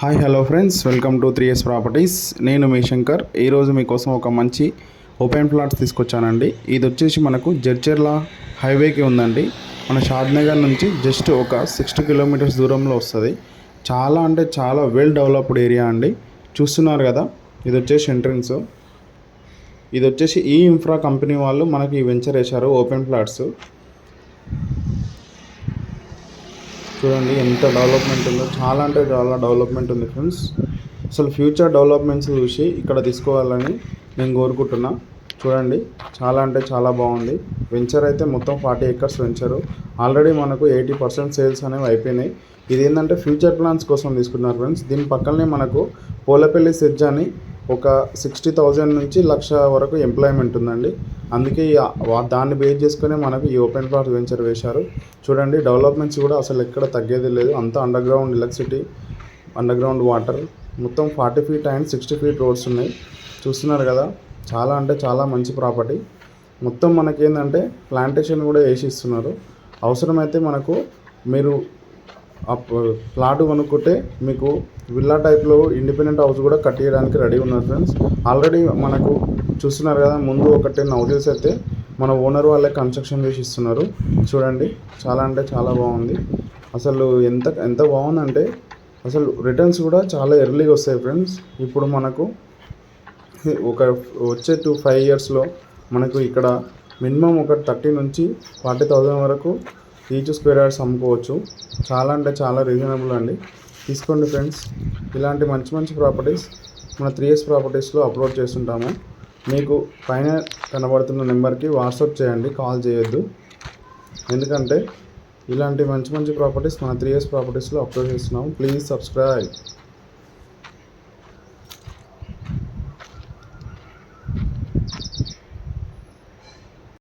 Hi hello friends welcome to three S properties నేను మీ శంకర్. ఈరోజు మీకోసం ఒక మంచి ఓపెన్ ప్లాట్స్ తీసుకొచ్చానండి. ఇది వచ్చేసి మనకు జడ్చర్ల హైవేకి ఉందండి. మన షాద్నగర్ నుంచి జస్ట్ ఒక సిక్స్టీ కిలోమీటర్స్ దూరంలో వస్తుంది. చాలా అంటే చాలా వెల్ డెవలప్డ్ ఏరియా అండి. చూస్తున్నారు కదా? ఇది వచ్చేసి ఎంట్రన్స్ ఇది వచ్చేసి ఈ ఇన్ఫ్రా కంపెనీ వాళ్ళు మనకి ఈ వెంచర్ వేశారు ఓపెన్ ప్లాట్స్ చూడండి ఎంత డెవలప్మెంట్ ఉందో. చాలా అంటే చాలా డెవలప్మెంట్ ఉంది ఫ్రెండ్స్ అసలు ఫ్యూచర్ డెవలప్మెంట్స్ చూసి ఇక్కడ తీసుకోవాలని నేను కోరుకుంటున్నా. చూడండి చాలా అంటే చాలా బాగుంది. వెంచర్ అయితే మొత్తం ఫార్టీ ఏకర్స్ వెంచరు ఆల్రెడీ మనకు ఎయిటీ పర్సెంట్ సేల్స్ అనేవి అయిపోయినాయి. ఇది ఏంటంటే ఫ్యూచర్ ప్లాన్స్ కోసం తీసుకున్నారు ఫ్రెండ్స్ దీని పక్కనే మనకు పోలపల్లి సెజ్ అని ఒక సిక్స్టీ థౌజండ్ నుంచి లక్ష వరకు ఎంప్లాయ్మెంట్ ఉందండి. అందుకే దాన్ని బేస్ చేసుకునే మనకు ఈ ఓపెన్ ప్లాట్ వెంచర్ వేశారు. చూడండి డెవలప్మెంట్స్ కూడా అసలు ఎక్కడ తగ్గేది లేదు. అంతా underground electricity underground water మొత్తం forty feet and sixty feet roads ఉన్నాయి. చూస్తున్నారు కదా చాలా అంటే చాలా మంచి ప్రాపర్టీ మొత్తం మనకేంటంటే ప్లాంటేషన్ కూడా వేసి ఇస్తున్నారు. అవసరమైతే మనకు మీరు ఆ ప్లాట్ కొనుక్కుంటే మీకు విల్లా టైప్లో ఇండిపెండెంట్ హౌస్ కూడా కట్టేయడానికి రెడీ ఉన్నారు ఫ్రెండ్స్. ఆల్రెడీ మనకు చూస్తున్నారు కదా ముందు ఒక టెన్ హౌసెస్ అయితే మన ఓనర్ వాళ్ళే కన్స్ట్రక్షన్ చేసి ఇస్తున్నారు. చూడండి చాలా అంటే చాలా బాగుంది. అసలు ఎంత ఎంత బాగుందంటే అసలు రిటర్న్స్ కూడా చాలా ఎర్లీగా వస్తాయి ఫ్రెండ్స్. ఇప్పుడు మనకు ఒక వచ్చే టూ ఫైవ్ ఇయర్స్లో మనకు ఇక్కడ మినిమం ఒక థర్టీ నుంచి ఫార్టీ థౌజండ్ వరకు ఈచ్ స్క్వేర్ యార్డ్స్ అమ్ముకోవచ్చు. చాలా అంటే చాలా రీజనబుల్ అండి. తీసుకోండి ఫ్రెండ్స్ ఇలాంటి మంచి మంచి ప్రాపర్టీస్ మన త్రీ ఇయర్స్ ప్రాపర్టీస్లో అప్లోడ్ చేస్తుంటాము. మీకు పైన కనబడుతున్న నెంబర్కి వాట్సాప్ చేయండి కాల్ చేయొద్దు. ఎందుకంటే ఇలాంటి మంచి మంచి ప్రాపర్టీస్ మన త్రీ ఇయర్స్ ప్రాపర్టీస్లో అప్లోడ్ చేస్తున్నాము. Please subscribe